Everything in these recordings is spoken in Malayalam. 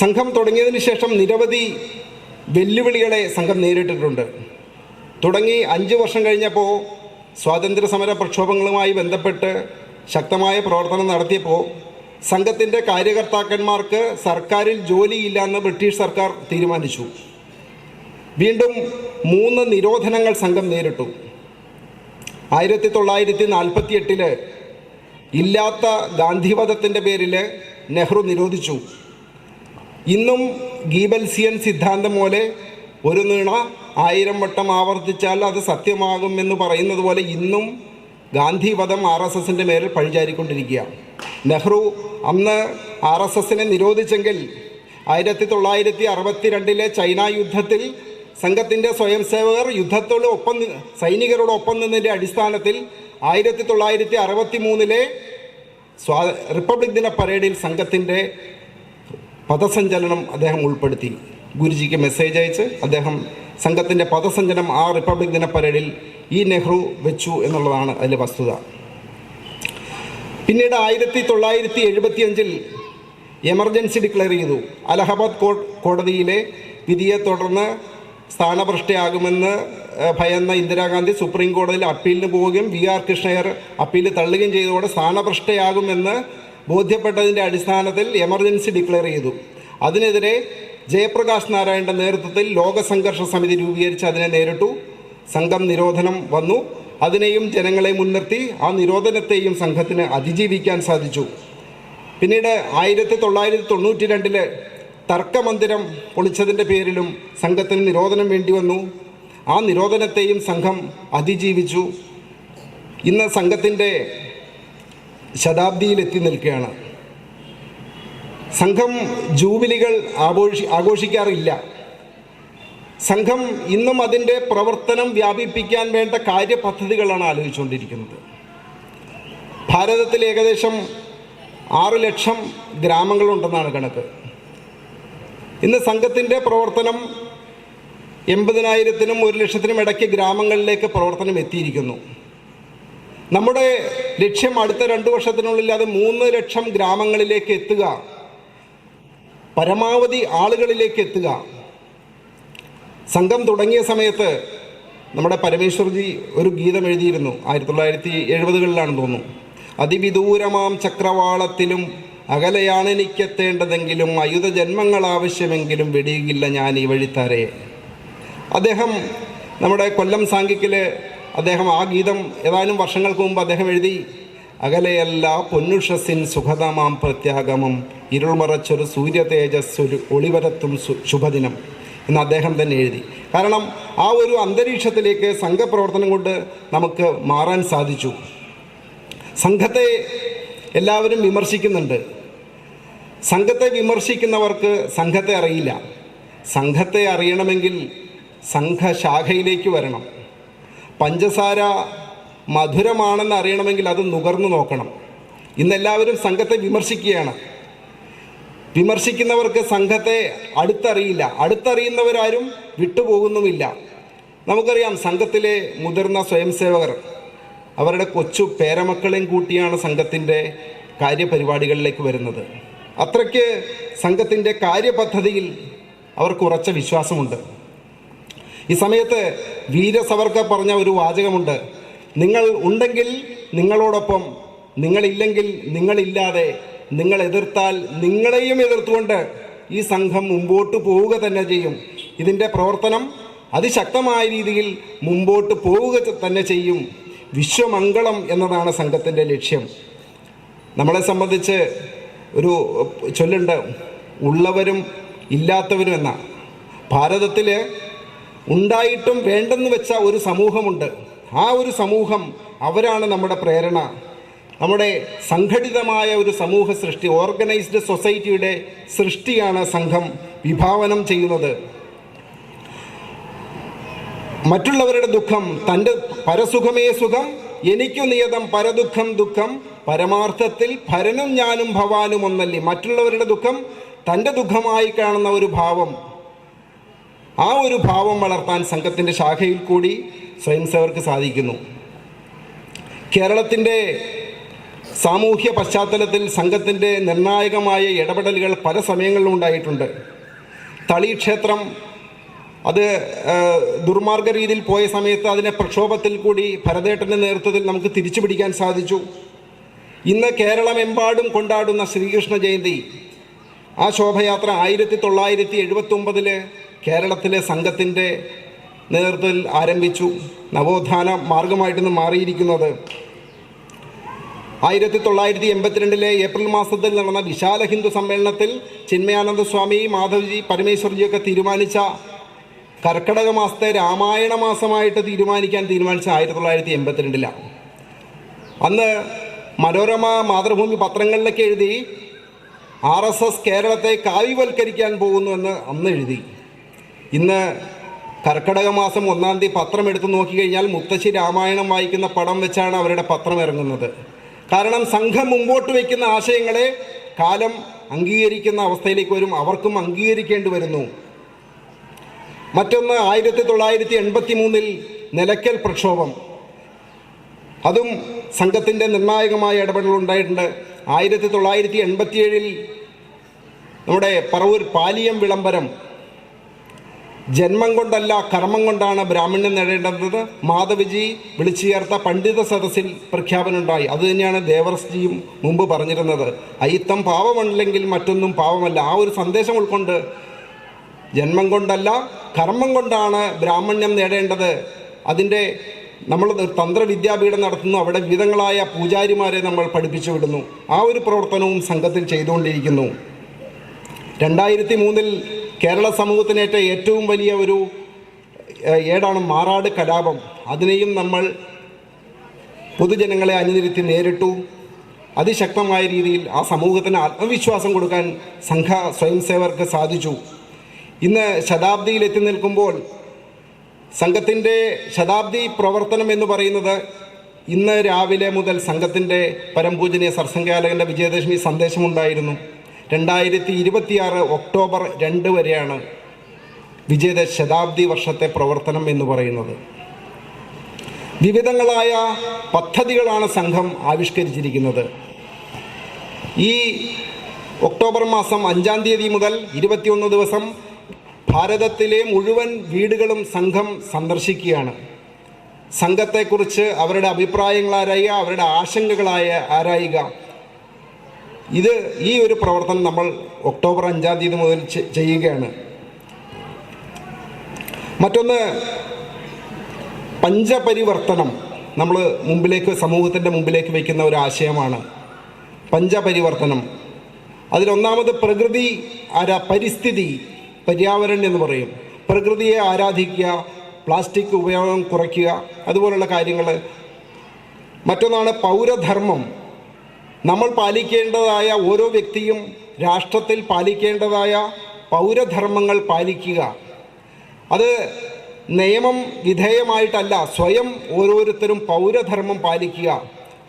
സംഘം തുടങ്ങിയതിന് ശേഷം നിരവധി വെല്ലുവിളികളെ സംഘം നേരിട്ടിട്ടുണ്ട്. തുടങ്ങി അഞ്ച് വർഷം കഴിഞ്ഞപ്പോൾ സ്വാതന്ത്ര്യ സമര പ്രക്ഷോഭങ്ങളുമായി ബന്ധപ്പെട്ട് ശക്തമായ പ്രവർത്തനം നടത്തിയപ്പോൾ സംഘത്തിന്റെ കാര്യകർത്താക്കന്മാർക്ക് സർക്കാരിൽ ജോലിയില്ല എന്ന് ബ്രിട്ടീഷ് സർക്കാർ തീരുമാനിച്ചു. വീണ്ടും മൂന്ന് നിരോധനങ്ങൾ സംഘം നേരിട്ടു. ആയിരത്തി തൊള്ളായിരത്തി നാൽപ്പത്തി എട്ടിൽ ഇല്ലാത്ത ഗാന്ധിവധത്തിന്റെ പേരിൽ നെഹ്റു നിരോധിച്ചു. ഇന്നും ഗീബൽസിയൻ സിദ്ധാന്തം പോലെ ഒരു നീണ ആയിരം വട്ടം ആവർത്തിച്ചാൽ അത് സത്യമാകും എന്ന് പറയുന്നത് പോലെ ഇന്നും ഗാന്ധി വധം ആർ എസ് എസിന്റെ മേൽ പഴിചാരിക്കൊണ്ടിരിക്കുക. നെഹ്റു അന്ന് ആർ എസ് എസിനെ നിരോധിച്ചെങ്കിൽ ആയിരത്തി തൊള്ളായിരത്തി അറുപത്തി രണ്ടിലെ ചൈന യുദ്ധത്തിൽ സംഘത്തിന്റെ സ്വയം സേവകർ യുദ്ധത്തോട് ഒപ്പം സൈനികരോടൊപ്പം നിന്നതിന്റെ അടിസ്ഥാനത്തിൽ ആയിരത്തി തൊള്ളായിരത്തി അറുപത്തി മൂന്നിലെ സ്വാ റിപ്പബ്ലിക് ദിന പരേഡിൽ സംഘത്തിന്റെ പദസഞ്ചലനം അദ്ദേഹം ഉൾപ്പെടുത്തി. ഗുരുജിക്ക് മെസ്സേജ് അയച്ച് അദ്ദേഹം സംഘത്തിന്റെ പദസഞ്ചലനം ആ റിപ്പബ്ലിക് ദിന പരേഡിൽ ഈ നെഹ്റു വെച്ചു എന്നുള്ളതാണ് അതിലെ വസ്തുത. പിന്നീട് ആയിരത്തി തൊള്ളായിരത്തി എഴുപത്തി അഞ്ചിൽ എമർജൻസി ഡിക്ലെയർ ചെയ്തു. അലഹബാദ് കോടതിയിലെ വിധിയെ തുടർന്ന് സ്ഥാനഭ്രഷ്ടയാകുമെന്ന് ഭയന്ന ഇന്ദിരാഗാന്ധി സുപ്രീം കോടതിയിൽ അപ്പീലിന് പോവുകയും വി ആർ കൃഷ്ണയർ അപ്പീൽ തള്ളുകയും ചെയ്തതോടെ സ്ഥാനഭ്രഷ്ടയാകുമെന്ന് ബോധ്യപ്പെട്ടതിന്റെ അടിസ്ഥാനത്തിൽ എമർജൻസി ഡിക്ലെയർ ചെയ്തു. അതിനെതിരെ ജയപ്രകാശ് നാരായണന്റെ നേതൃത്വത്തിൽ ലോക സംഘർഷ സമിതി രൂപീകരിച്ച് അതിനെ നേരിട്ടു. സംഘം നിരോധനം വന്നു. അതിനെയും ജനങ്ങളെ മുൻനിർത്തി ആ നിരോധനത്തെയും സംഘത്തിന് അതിജീവിക്കാൻ സാധിച്ചു. പിന്നീട് ആയിരത്തി തൊള്ളായിരത്തി തൊണ്ണൂറ്റി രണ്ടിൽ തർക്കമന്ദിരം പൊളിച്ചതിന്റെ പേരിലും സംഘത്തിന് നിരോധനം വേണ്ടി വന്നു. ആ നിരോധനത്തെയും സംഘം അതിജീവിച്ചു. ഇന്ന് സംഘത്തിന്റെ ശതാബ്ദിയിൽ എത്തി നിൽക്കുകയാണ്. സംഘം ജൂബിലികൾ ആഘോഷി ആഘോഷിക്കാറില്ല. സംഘം ഇന്നും അതിന്റെ പ്രവർത്തനം വ്യാപിപ്പിക്കാൻ വേണ്ട കാര്യപദ്ധതികളാണ് ആലോചിച്ചുകൊണ്ടിരിക്കുന്നത്. ഭാരതത്തിൽ ഏകദേശം ആറ് ലക്ഷം ഗ്രാമങ്ങളുണ്ടെന്നാണ് കണക്ക്. ഇന്ന് സംഘത്തിന്റെ പ്രവർത്തനം എൺപതിനായിരത്തിനും ഒരു ലക്ഷത്തിനും ഇടയ്ക്ക് ഗ്രാമങ്ങളിലേക്ക് പ്രവർത്തനം എത്തിയിരിക്കുന്നു നമ്മുടെ ലക്ഷ്യം അടുത്ത രണ്ട് വർഷത്തിനുള്ളിൽ അത് മൂന്ന് ലക്ഷം ഗ്രാമങ്ങളിലേക്ക് എത്തുക. പരമാവധി ആളുകളിലേക്ക് എത്തുക. സംഘം തുടങ്ങിയ സമയത്ത് നമ്മുടെ പരമേശ്വർജി ഒരു ഗീതം എഴുതിയിരുന്നു. ആയിരത്തി തൊള്ളായിരത്തി എഴുപതുകളിലാണെന്ന് തോന്നുന്നു. അതിവിദൂരമാം ചക്രവാളത്തിലും അകലെയാണ് എനിക്കെത്തേണ്ടതെങ്കിലും അയുധ ജന്മങ്ങൾ ആവശ്യമെങ്കിലും വെടിയുകില്ല ഞാൻ ഈ വഴിത്താരയെ അദ്ദേഹം നമ്മുടെ കൊല്ലം സാങ്കിക്കിൽ അദ്ദേഹം ആ ഗീതം ഏതാനും വർഷങ്ങൾക്ക് മുമ്പ് അദ്ദേഹം എഴുതി അകലെയല്ല പൊന്നുഷസിൻ സുഖതമാം പ്രത്യാഗമം ഇരുൾമറച്ചൊരു സൂര്യ തേജസ് ഒരു ഒളിവരത്തും ശുഭദിനം എന്ന് അദ്ദേഹം തന്നെ എഴുതി. കാരണം ആ ഒരു അന്തരീക്ഷത്തിലേക്ക് സംഘപ്രവർത്തനം കൊണ്ട് നമുക്ക് മാറാൻ സാധിച്ചു. സംഘത്തെ എല്ലാവരും വിമർശിക്കുന്നുണ്ട്. സംഘത്തെ വിമർശിക്കുന്നവർക്ക് സംഘത്തെ അറിയില്ല. സംഘത്തെ അറിയണമെങ്കിൽ സംഘശാഖയിലേക്ക് വരണം. പഞ്ചസാര മധുരമാണെന്ന് അറിയണമെങ്കിൽ അത് നുകർന്നു നോക്കണം. ഇന്നെല്ലാവരും സംഘത്തെ വിമർശിക്കുകയാണ്. വിമർശിക്കുന്നവർക്ക് സംഘത്തെ അടുത്തറിയില്ല. അടുത്തറിയുന്നവരാരും വിട്ടുപോകുന്നുമില്ല. നമുക്കറിയാം സംഘത്തിലെ മുതിർന്ന സ്വയംസേവകർ അവരുടെ കൊച്ചു പേരമക്കളെയും കൂട്ടിയാണ് സംഘത്തിന്റെ കാര്യപരിപാടികളിലേക്ക് വരുന്നത്. അത്രയ്ക്ക് സംഘത്തിന്റെ കാര്യപദ്ധതിയിൽ അവർക്ക് ഉറച്ച വിശ്വാസമുണ്ട്. ഈ സമയത്ത് വീര സവർക്കർ പറഞ്ഞ ഒരു വാചകമുണ്ട്. നിങ്ങൾ ഉണ്ടെങ്കിൽ നിങ്ങളോടൊപ്പം നിങ്ങളില്ലെങ്കിൽ നിങ്ങളില്ലാതെ നിങ്ങൾ എതിർത്താൽ നിങ്ങളെയും എതിർത്തുകൊണ്ട് ഈ സംഘം മുമ്പോട്ട് പോവുക തന്നെ ചെയ്യും. ഇതിന്റെ പ്രവർത്തനം അതിശക്തമായ രീതിയിൽ മുമ്പോട്ട് പോവുക തന്നെ ചെയ്യും. വിശ്വമംഗളം എന്നതാണ് സംഘത്തിന്റെ ലക്ഷ്യം. നമ്മളെ സംബന്ധിച്ച് ഒരു ചൊല്ലുണ്ട് ഉള്ളവരും ഇല്ലാത്തവരും എന്ന. ഭാരതത്തിൽ ഉണ്ടായിട്ടും വേണ്ടെന്ന് വെച്ച ഒരു സമൂഹമുണ്ട്. ആ ഒരു സമൂഹം അവരാണ് നമ്മുടെ പ്രേരണ. നമ്മുടെ സംഘടിതമായ ഒരു സമൂഹ സൃഷ്ടി ഓർഗനൈസ്ഡ് സൊസൈറ്റിയുടെ സൃഷ്ടിയാണ് സംഘം വിഭാവനം ചെയ്യുന്നത്. മറ്റുള്ളവരുടെ ദുഃഖം തന്റെ പരസുഖമേ സുഖം എനിക്കു നിയതം പരദുഃഖം ദുഃഖം പരമാർത്ഥത്തിൽ ഭരനും ഞാനും ഭവാനും ഒന്നല്ലേ. മറ്റുള്ളവരുടെ ദുഃഖം തന്റെ ദുഃഖമായി കാണുന്ന ഒരു ഭാവം. ആ ഒരു ഭാവം വളർത്താൻ സംഘത്തിന്റെ ശാഖയിൽ കൂടി സ്വയം സേവർക്ക് സാധിക്കുന്നു. കേരളത്തിന്റെ സാമൂഹ്യ പശ്ചാത്തലത്തിൽ സംഘത്തിന്റെ നിർണായകമായ ഇടപെടലുകൾ പല സമയങ്ങളിലും ഉണ്ടായിട്ടുണ്ട്. തളി ക്ഷേത്രം അത് ദുർമാർഗ രീതിയിൽ പോയ സമയത്ത് അതിനെ പ്രക്ഷോഭത്തിൽ കൂടി ഭരതേട്ടന്റെ നേതൃത്വത്തിൽ നമുക്ക് തിരിച്ചു പിടിക്കാൻ സാധിച്ചു. ഇന്ന് കേരളമെമ്പാടും കൊണ്ടാടുന്ന ശ്രീകൃഷ്ണ ജയന്തി ആ ശോഭയാത്ര ആയിരത്തി തൊള്ളായിരത്തി എഴുപത്തി ഒമ്പതിൽ കേരളത്തിലെ സംഘത്തിന്റെ നേതൃത്വത്തിൽ ആരംഭിച്ചു നവോത്ഥാന മാർഗമായിട്ടിന്ന് മാറിയിരിക്കുന്നത്. ആയിരത്തി തൊള്ളായിരത്തി എൺപത്തിരണ്ടിലെ ഏപ്രിൽ മാസത്തിൽ നടന്ന വിശാല ഹിന്ദു സമ്മേളനത്തിൽ ചിന്മയാനന്ദ സ്വാമി മാധവ്ജി പരമേശ്വർജിയൊക്കെ തീരുമാനിച്ച കർക്കടക മാസത്തെ രാമായണ മാസമായിട്ട് തീരുമാനിക്കാൻ തീരുമാനിച്ച ആയിരത്തി തൊള്ളായിരത്തി എൺപത്തിരണ്ടിലാണ് അന്ന് മനോരമ മാതൃഭൂമി പത്രങ്ങളിലൊക്കെ എഴുതി ആർ എസ് എസ് കേരളത്തെ കാവ്യവൽക്കരിക്കാൻ പോകുന്നുവെന്ന് അന്ന് എഴുതി. ഇന്ന് കർക്കടക മാസം ഒന്നാം തീയതി പത്രം എടുത്ത് നോക്കിക്കഴിഞ്ഞാൽ മുത്തശ്ശി രാമായണം വായിക്കുന്ന പടം വെച്ചാണ് അവരുടെ പത്രം ഇറങ്ങുന്നത്. കാരണം സംഘം മുമ്പോട്ട് വയ്ക്കുന്ന ആശയങ്ങളെ കാലം അംഗീകരിക്കുന്ന അവസ്ഥയിലേക്ക് വരും അവർക്കും അംഗീകരിക്കേണ്ടി വരുന്നു. മറ്റൊന്ന് ആയിരത്തി തൊള്ളായിരത്തി എൺപത്തി മൂന്നിൽ നിലയ്ക്കൽ പ്രക്ഷോഭം. അതും സംഘത്തിന്റെ നിർണായകമായ ഇടപെടൽ ഉണ്ടായിട്ടുണ്ട്. ആയിരത്തി തൊള്ളായിരത്തി എൺപത്തിയേഴിൽ നമ്മുടെ പറവൂർ പാലിയം വിളംബരം ജന്മം കൊണ്ടല്ല കർമ്മം കൊണ്ടാണ് ബ്രാഹ്മണ്യം നേടേണ്ടത്. മാധവിജി വിളിച്ചു ചേർത്ത പണ്ഡിത സദസ്സിൽ പ്രഖ്യാപനമുണ്ടായി. അതുതന്നെയാണ് ദേവർസ്ജിയും മുമ്പ് പറഞ്ഞിരുന്നത്. അയിത്തം പാവമല്ലെങ്കിൽ മറ്റൊന്നും പാവമല്ല ആ ഒരു സന്ദേശം ഉൾക്കൊണ്ട് ജന്മം കൊണ്ടല്ല കർമ്മം കൊണ്ടാണ് ബ്രാഹ്മണ്യം നേടേണ്ടത്. അതിന്റെ നമ്മൾ തന്ത്രവിദ്യാപീഠം നടത്തുന്നു. അവിടെ വിവിധങ്ങളായ പൂജാരിമാരെ നമ്മൾ പഠിപ്പിച്ചു വിടുന്നു. ആ ഒരു പ്രവർത്തനവും സംഘത്തിൽ ചെയ്തുകൊണ്ടിരിക്കുന്നു. രണ്ടായിരത്തി മൂന്നിൽ കേരള സമൂഹത്തിനേറ്റ ഏറ്റവും വലിയ ഒരു ഏടാണ് മാറാട് കലാപം. അതിനെയും നമ്മൾ പൊതുജനങ്ങളെ അനുനിരുത്തി നേരിട്ടു. അതിശക്തമായ രീതിയിൽ ആ സമൂഹത്തിന് ആത്മവിശ്വാസം കൊടുക്കാൻ സംഘ സ്വയംസേവർക്ക് സാധിച്ചു. ഇന്ന് ശതാബ്ദിയിൽ എത്തി നിൽക്കുമ്പോൾ സംഘത്തിന്റെ ശതാബ്ദി പ്രവർത്തനം എന്ന് പറയുന്നത് ഇന്ന് രാവിലെ മുതൽ സംഘത്തിന്റെ പരംപൂജനീയ സർസംഘാലകന്റെ വിജയദശമി സന്ദേശമുണ്ടായിരുന്നു. രണ്ടായിരത്തി ഇരുപത്തിയാറ് ഒക്ടോബർ രണ്ട് വരെയാണ് വിജയദ ശതാബ്ദി വർഷത്തെ പ്രവർത്തനം എന്ന് പറയുന്നത്. വിവിധങ്ങളായ പദ്ധതികളാണ് സംഘം ആവിഷ്കരിച്ചിരിക്കുന്നത്. ഈ ഒക്ടോബർ മാസം അഞ്ചാം തീയതി മുതൽ ഇരുപത്തിയൊന്ന് ദിവസം ഭാരതത്തിലെ മുഴുവൻ വീടുകളും സംഘം സന്ദർശിക്കുകയാണ്. സംഘത്തെക്കുറിച്ച് അവരുടെ അഭിപ്രായങ്ങൾ ആരായുക അവരുടെ ആശങ്കകളായ ആരായുക ഇത് ഈ ഒരു പ്രവർത്തനം നമ്മൾ ഒക്ടോബർ അഞ്ചാം തീയതി മുതൽ ചെയ്യുകയാണ്. മറ്റൊന്ന് പഞ്ചപരിവർത്തനം നമ്മൾ മുമ്പിലേക്ക് സമൂഹത്തിന്റെ മുമ്പിലേക്ക് വയ്ക്കുന്ന ഒരു ആശയമാണ്. പഞ്ചപരിവർത്തനം. അതിലൊന്നാമത് പ്രകൃതി ആരാ പരിസ്ഥിതി പര്യാവരണം എന്ന് പറയും. പ്രകൃതിയെ ആരാധിക്കുക പ്ലാസ്റ്റിക് ഉപയോഗം കുറയ്ക്കുക അതുപോലുള്ള കാര്യങ്ങൾ മറ്റൊന്നാണ് പൗരധർമ്മം. നമ്മൾ പാലിക്കേണ്ടതായ ഓരോ വ്യക്തിയും രാഷ്ട്രത്തിൽ പാലിക്കേണ്ടതായ പൗരധർമ്മങ്ങൾ പാലിക്കുക. അത് നിയമം വിധേയമായിട്ടല്ല സ്വയം ഓരോരുത്തരും പൗരധർമ്മം പാലിക്കുക.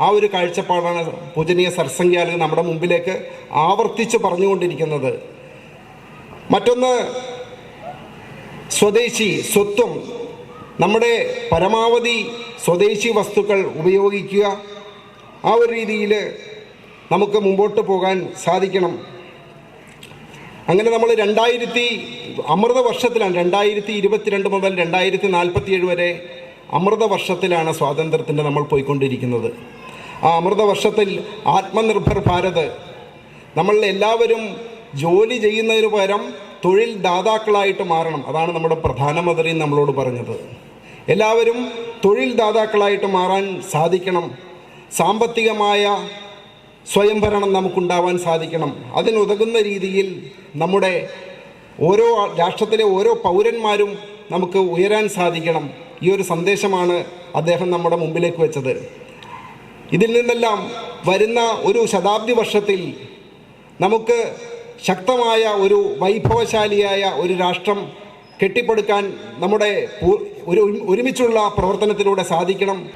ആ ഒരു കാഴ്ചപ്പാടാണ് പൂജനീയ സർസംഖ്യാലകൾ നമ്മുടെ മുമ്പിലേക്ക് ആവർത്തിച്ച് പറഞ്ഞുകൊണ്ടിരിക്കുന്നത്. മറ്റൊന്ന് സ്വദേശി സ്വത്വം. നമ്മുടെ പരമാവധി സ്വദേശി വസ്തുക്കൾ ഉപയോഗിക്കുക. ആ ഒരു രീതിയിൽ നമുക്ക് മുമ്പോട്ട് പോകാൻ സാധിക്കണം. അങ്ങനെ നമ്മൾ രണ്ടായിരത്തി അമൃത വർഷത്തിലാണ് രണ്ടായിരത്തി ഇരുപത്തിരണ്ട് മുതൽ രണ്ടായിരത്തി നാൽപ്പത്തി ഏഴ് വരെ അമൃത വർഷത്തിലാണ് സ്വാതന്ത്ര്യത്തിന്റെ നമ്മൾ പോയിക്കൊണ്ടിരിക്കുന്നത്. ആ അമൃത വർഷത്തിൽ ആത്മനിർഭർ ഭാരത് നമ്മൾ എല്ലാവരും ജോലി ചെയ്യുന്നതിന് പകരം തൊഴിൽ ദാതാക്കളായിട്ട് മാറണം. അതാണ് നമ്മുടെ പ്രധാനമന്ത്രി നമ്മളോട് പറഞ്ഞത്. എല്ലാവരും തൊഴിൽ ദാതാക്കളായിട്ട് മാറാൻ സാധിക്കണം. സാമ്പത്തികമായ സ്വയംഭരണം നമുക്കുണ്ടാവാൻ സാധിക്കണം. അതിനുതകുന്ന രീതിയിൽ നമ്മുടെ ഓരോ രാഷ്ട്രത്തിലെ ഓരോ പൗരന്മാരും നമുക്ക് ഉയരാൻ സാധിക്കണം. ഈ ഒരു സന്ദേശമാണ് അദ്ദേഹം നമ്മുടെ മുമ്പിലേക്ക് വെച്ചത്. ഇതിൽ നിന്നെല്ലാം വരുന്ന ഒരു ശതാബ്ദി വർഷത്തിൽ നമുക്ക് ശക്തമായ ഒരു വൈഭവശാലിയായ ഒരു രാഷ്ട്രം കെട്ടിപ്പടുക്കാൻ നമ്മുടെ ഒരു ഒരുമിച്ചുള്ള പ്രവർത്തനത്തിലൂടെ സാധിക്കണം.